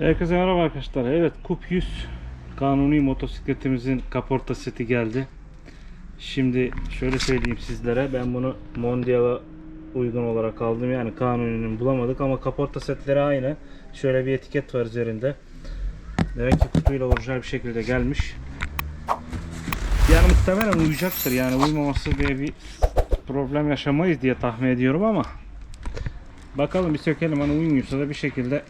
Herkese merhaba arkadaşlar. Evet Kup 100 kanuni motosikletimizin kaporta seti geldi. Şimdi şöyle söyleyeyim sizlere. Ben bunu Mondial'a uygun olarak aldım. Yani kanuninin bulamadık ama kaporta setleri aynı. Şöyle bir etiket var üzerinde. Demek ki kutuyla orijinal bir şekilde gelmiş. Yani muhtemelen uyacaktır. Yani uymaması diye bir problem yaşamayız diye tahmin ediyorum ama bakalım bir sökelim hani uymuyorsa da bir şekilde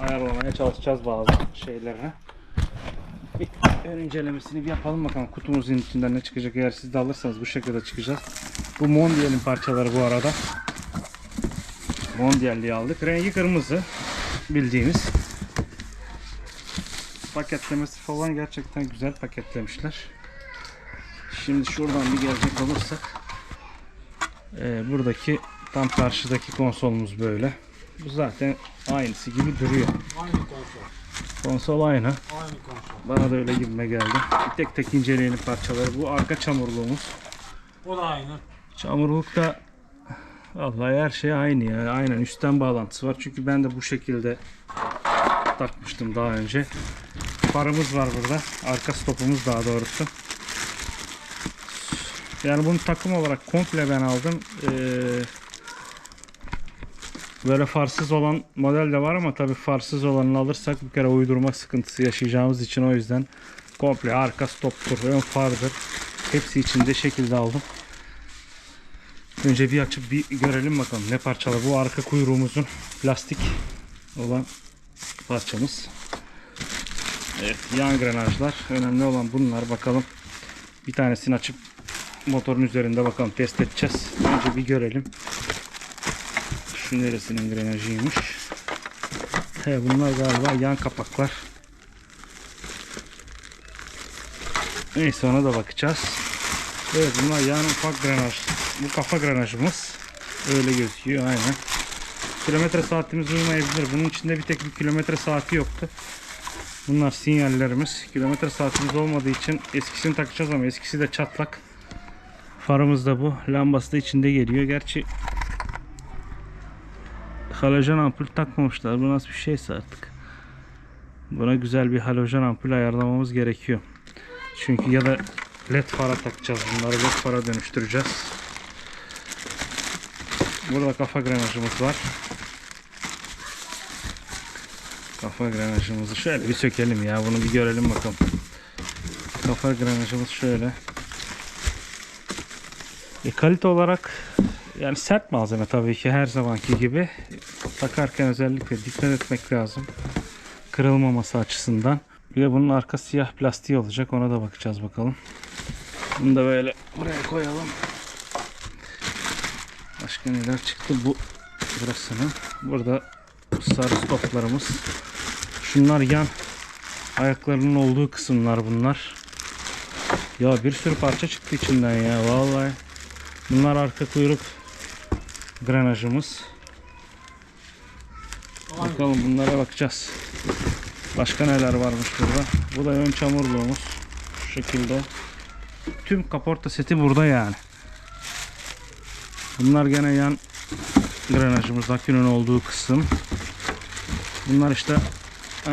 ayarlamaya çalışacağız bazı şeylerini. Bir ön incelemesini bir yapalım bakalım kutumuzun içinden ne çıkacak eğer siz de alırsanız bu şekilde çıkacağız. Bu Mondial'in parçaları bu arada. Mondial'liği aldık. Rengi kırmızı bildiğimiz. Paketlemesi falan gerçekten güzel paketlemişler. Şimdi şuradan bir gelecek olursak e, buradaki tam karşıdaki konsolumuz böyle. Bu zaten aynısı gibi duruyor. Aynı konsol. Konsol aynı. Aynı konsol. Bana da öyle gibime geldi. Bir tek tek inceleyelim parçaları. Bu arka çamurluğumuz. O da aynı. Çamurlukta vallahi her şey aynı ya. Aynen üstten bağlantısı var. Çünkü ben de bu şekilde takmıştım daha önce. Farımız var burada. Arka stopumuz daha doğrusu. Yani bunu takım olarak komple ben aldım. Ee, böyle farsız olan model de var ama tabii farsız olanını alırsak bir kere uydurma sıkıntısı yaşayacağımız için o yüzden komple arka stoptur, ön fardır. Hepsi içinde şekilde aldım. Önce bir açıp bir görelim bakalım ne parçalar. Bu arka kuyruğumuzun plastik olan parçamız. Evet, yan grenajlar. Önemli olan bunlar. Bakalım. Bir tanesini açıp motorun üzerinde bakalım test edeceğiz. Önce bir görelim. Şu neresinin grenajıymış. He, bunlar galiba yan kapaklar. Neyse ona da bakacağız. Evet bunlar yan ufak grenaj. Bu kafa grenajımız. Öyle gözüküyor aynen. Kilometre saatimiz uymayabilir. Bunun içinde bir tek bir kilometre saati yoktu. Bunlar sinyallerimiz. Kilometre saatimiz olmadığı için eskisini takacağız ama eskisi de çatlak. Farımız da bu. Lambası da içinde geliyor. Gerçi halojen ampul takmamışlar. Bu nasıl bir şeyse artık. Buna güzel bir halojen ampul ayarlamamız gerekiyor. Çünkü ya da led fara takacağız bunları. Led fara dönüştüreceğiz. Burada kafa grenajımız var. Kafa grenajımızı şöyle bir sökelim ya. Bunu bir görelim bakalım. Kafa grenajımız şöyle. E, kalite olarak yani sert malzeme tabii ki her zamanki gibi. Takarken özellikle dikkat etmek lazım. Kırılmaması açısından. Bir de bunun arka siyah plastiği olacak. Ona da bakacağız bakalım. Bunu da böyle buraya koyalım. Başka neler çıktı bu burasının. Burada sarı stoplarımız. Şunlar yan ayaklarının olduğu kısımlar bunlar. Ya bir sürü parça çıktı içinden ya vallahi. Bunlar arka kuyruk grenajımız. Aynı. Bakalım bunlara bakacağız. Başka neler varmış burada. Bu da ön çamurluğumuz. Şu şekilde. Tüm kaporta seti burada yani. Bunlar gene yan grenajımız. Akünün olduğu kısım. Bunlar işte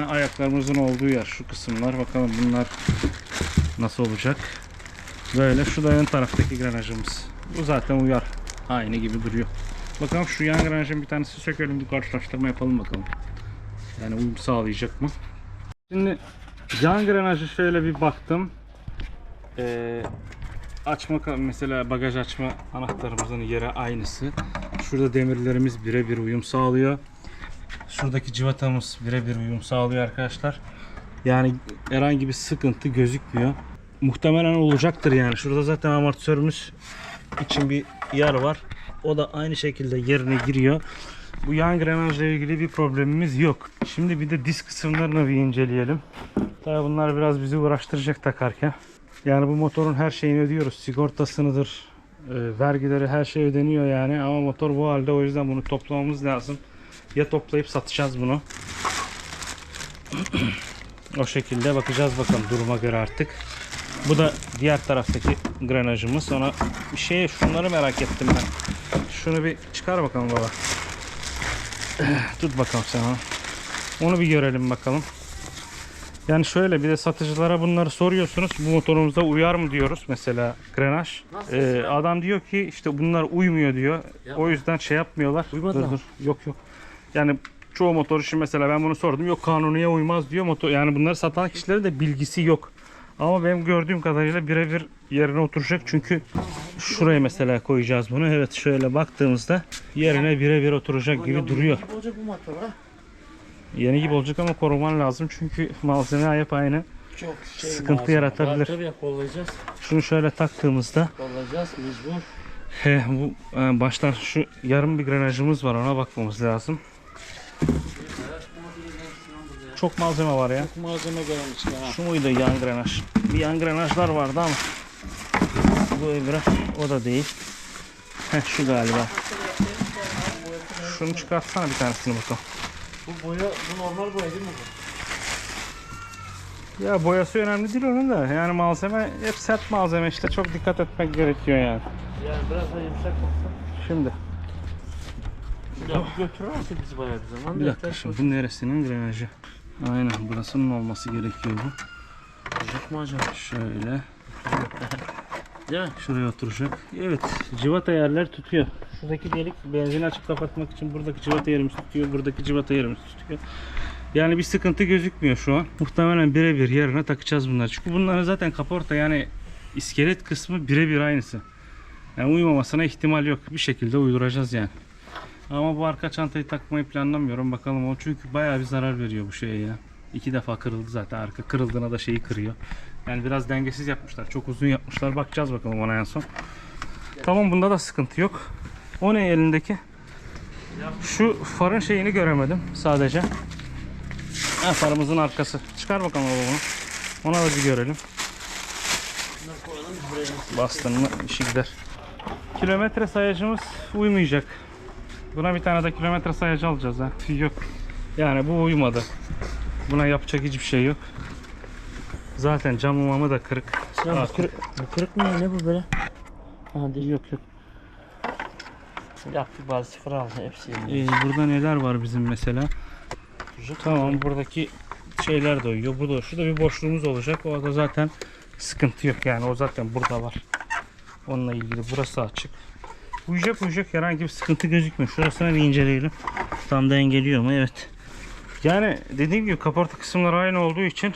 ayaklarımızın olduğu yer. Şu kısımlar. Bakalım bunlar nasıl olacak. Böyle. Şu da ön taraftaki grenajımız. Bu zaten uyar. Aynı gibi duruyor. Bakalım şu yan grenajın bir tanesi sökelim. Bir karşılaştırma yapalım bakalım. Yani uyum sağlayacak mı? Şimdi yan grenajı şöyle bir baktım. Ee, açma mesela bagaj açma anahtarımızın yeri aynısı. Şurada demirlerimiz birebir uyum sağlıyor. Şuradaki cıvatamız birebir uyum sağlıyor arkadaşlar. Yani herhangi bir sıkıntı gözükmüyor. Muhtemelen olacaktır yani. Şurada zaten amortisörümüz için bir yer var. O da aynı şekilde yerine giriyor. Bu yan grenajla ilgili bir problemimiz yok. Şimdi bir de disk kısımlarını bir inceleyelim. Tabii bunlar biraz bizi uğraştıracak takarken. Yani bu motorun her şeyini ödüyoruz. Sigortasınıdır, e, vergileri her şey ödeniyor yani. Ama motor bu halde o yüzden bunu toplamamız lazım. Ya toplayıp satacağız bunu. o şekilde bakacağız bakalım duruma göre artık. Bu da diğer taraftaki grenajımız. Ona bir şey şunları merak ettim ben. Şunu bir çıkar bakalım baba. Tut bakalım sen onu. Onu bir görelim bakalım. Yani şöyle bir de satıcılara bunları soruyorsunuz. Bu motorumuza uyar mı diyoruz mesela. Nasıl? Ee, adam diyor ki işte bunlar uymuyor diyor. O yüzden şey yapmıyorlar. Uymadı dur, mı? dur. Yok yok. Yani çoğu motor için mesela ben bunu sordum. Yok kanuniye uymaz diyor. Motor yani bunları satan kişilerin de bilgisi yok. Ama benim gördüğüm kadarıyla birebir yerine oturacak. Çünkü şuraya mesela koyacağız bunu. Evet şöyle baktığımızda yerine birebir oturacak gibi duruyor. Yeni gibi olacak ama koruman lazım çünkü malzeme hep aynı. Çok şey Sıkıntı malzeme. yaratabilir. Tabii ya kollayacağız. Şunu şöyle taktığımızda Kollayacağız mecbur. he, bu e, baştan şu yarım bir grenajımız var ona bakmamız lazım. Çok malzeme var ya. Çok malzeme gelmiş ha. Şu muydu yan grenaj? Bir yan grenajlar vardı ama bu öbürü o da değil. Heh, şu galiba. Şunu çıkartsana bir tanesini bakalım. Bu boya, bu normal boya değil mi bu? Ya boyası önemli değil onun da. Yani malzeme hep sert malzeme işte çok dikkat etmek gerekiyor yani. Yani biraz da yumuşak olsa. Şimdi Ya bu götürürse bizi bayağı bir zaman. bir dakika şimdi bu neresinin grenajı? Aynen burasının olması gerekiyor bu. Olacak mı acaba? Şöyle Değil mi? şuraya oturacak. Evet civata yerler tutuyor. Şuradaki delik benzin açıp kapatmak için buradaki civata yerimiz tutuyor. Buradaki civata yerimiz tutuyor. Yani bir sıkıntı gözükmüyor şu an. Muhtemelen birebir yerine takacağız bunlar. Çünkü bunların zaten kaporta yani iskelet kısmı birebir aynısı. Yani uyumamasına ihtimal yok. Bir şekilde uyduracağız yani. Ama bu arka çantayı takmayı planlamıyorum. Bakalım o çünkü bayağı bir zarar veriyor bu şeye ya. İki defa kırıldı zaten. Arka kırıldığına da şeyi kırıyor. Yani biraz dengesiz yapmışlar. Çok uzun yapmışlar. Bakacağız bakalım ona en son. Tamam bunda da sıkıntı yok. O ne elindeki? Şu farın şeyini göremedim sadece. Ha, farımızın arkası. Çıkar bakalım onu. Ona da bir görelim. Bastın mı işi gider. Kilometre sayacımız uymayacak. Buna bir tane de kilometre sayacı alacağız ha. Yok. Yani bu uymadı. Buna yapacak hiçbir şey yok. Zaten camı mamı da kırık. Bak. bu kırık, bu kırık mı? Ne bu böyle? Aha değil. Yok yok. Yaptık bazı sıfır aldı hepsi. Ee, burada neler var bizim mesela? Duracak Tamam buradaki şeyler de uyuyor. Burada şurada bir boşluğumuz olacak. O da zaten sıkıntı yok yani o zaten burada var. Onunla ilgili burası açık. Uyacak uyacak herhangi bir sıkıntı gözükmüyor. Şurasını bir inceleyelim. Tam dengeliyor mu? Evet. Yani dediğim gibi kaporta kısımları aynı olduğu için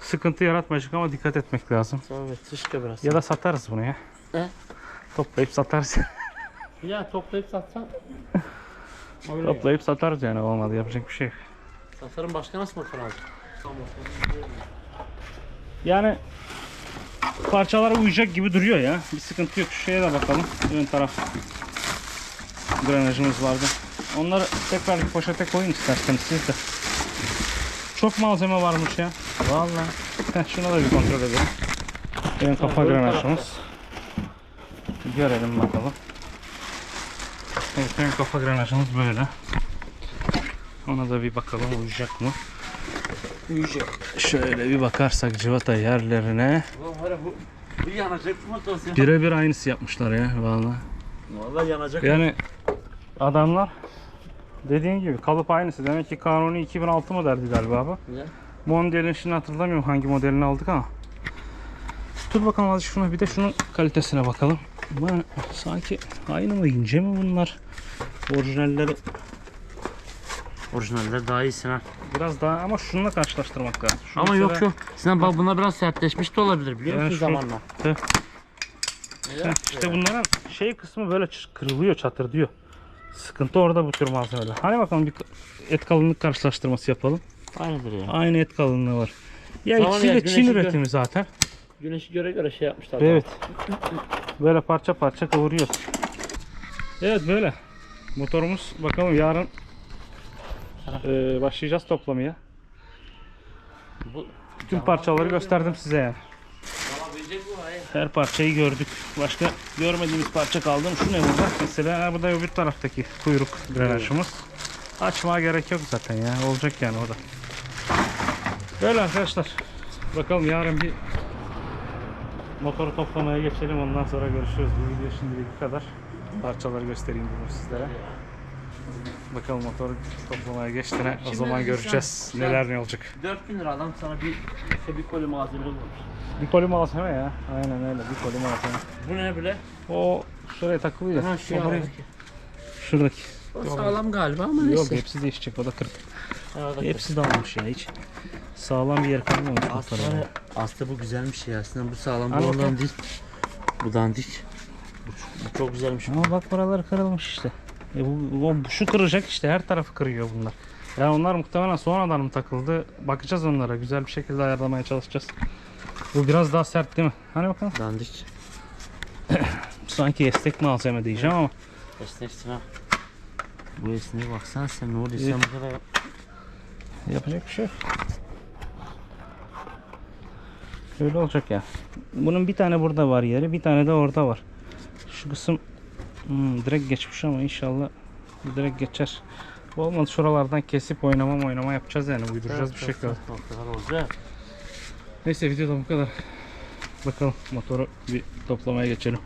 sıkıntı yaratmayacak ama dikkat etmek lazım. Evet tışka biraz. Ya da satarız bunu ya. He? Toplayıp satarız. Ya toplayıp satsan. Öyle Toplayıp satarız yani olmadı yapacak bir şey yok. Satarım başka nasıl motor? Tamam. Yani parçalara uyacak gibi duruyor ya. Bir sıkıntı yok. Şu şeye de bakalım. Ön taraf grenajımız vardı. Onları tekrar bir poşete koyun isterseniz siz de. Çok malzeme varmış ya. Vallahi. Heh, şuna da bir kontrol edelim. Ön kafa. Bir Görelim bakalım. Evet, ön kafa grenajımız böyle. Ona da bir bakalım uyacak mı? Uyuyacak. Şöyle bir bakarsak civata yerlerine. Yanacak ya. Birebir aynısı yapmışlar ya vallahi. Vallahi yanacak. Yani adamlar dediğin gibi kalıp aynısı. Demek ki kanuni 2006 modeldi galiba bu. Ya. Modelin şimdi hatırlamıyorum hangi modelini aldık ama. Dur bakalım azıcık şuna bir de şunun kalitesine bakalım. Bu sanki aynı mı ince mi bunlar? Orijinalleri Orijinaller daha iyi Sinan. biraz daha ama şununla karşılaştırmak lazım. Şu Ama yok mesela- yok. Sinan bak bunlar biraz sertleşmiş de olabilir biliyor Yani musun şu- zamanla? Ya. Heh, işte bunların şey kısmı böyle kırılıyor, çatır diyor. Sıkıntı orada bu tür malzemeler. Hani bakalım bir et kalınlık karşılaştırması yapalım. Aynıdır ya. Aynı et kalınlığı var. Ya Tamam ikisi de Çin üretimi zaten. Güneşi göre göre şey yapmışlar. Evet. Böyle parça parça kavuruyoruz. Evet böyle. Motorumuz bakalım yarın eee, başlayacağız toplamaya. Bu Tüm parçaları gösterdim size yani. Her parçayı gördük. Başka görmediğimiz parça kaldı mı? Şu ne burada? Mesela bu da öbür taraftaki kuyruk grenajımız. Açmaya gerek yok zaten ya. Olacak yani o da. Böyle arkadaşlar. Bakalım yarın bir motoru toplamaya geçelim. Ondan sonra görüşürüz. Bu video şimdilik bu kadar. Parçaları göstereyim dedim sizlere. Bakalım motoru toplamaya geçtiğine o Şimdi zaman göreceğiz sen- neler ne olacak. 4000 lira adam sana bir işte bir koli malzeme bulmuş. Bir koli malzeme ya. Aynen öyle bir koli malzeme. Bu ne bile? O şuraya takılıyor. Ha şu O buraya- aradaki. Şuradaki. O sağlam galiba ama Yok neyse. hepsi değişecek o da kırık. Aradaki. Hepsi dağılmış ya hiç. Sağlam bir yer kalmamış Aslında, aslında bu güzelmiş ya. Aslında bu sağlam. Bu ondan bakalım. değil. Bu dandik. Bu, bu çok güzelmiş. Ama bak buraları kırılmış işte. E bu, bu- şu kıracak işte her tarafı kırıyor bunlar. Yani onlar muhtemelen sonradan mı takıldı? Bakacağız onlara. Güzel bir şekilde ayarlamaya çalışacağız. Bu biraz daha sert değil mi? Hani bakalım. Dandik. Sanki esnek malzeme diyeceğim ama. Esneksin ha. Bu esneğe baksana sen ne oluyor sen bu kadar. Yapacak bir şey yok. Öyle olacak ya. Bunun bir tane burada var yeri, bir tane de orada var. Şu kısım hmm, direkt geçmiş ama inşallah direkt geçer. Olmadı şuralardan kesip oynama oynama yapacağız yani uyduracağız bir şekilde. Olacak. Neyse videoda bu kadar. Bakalım motoru bir toplamaya geçelim.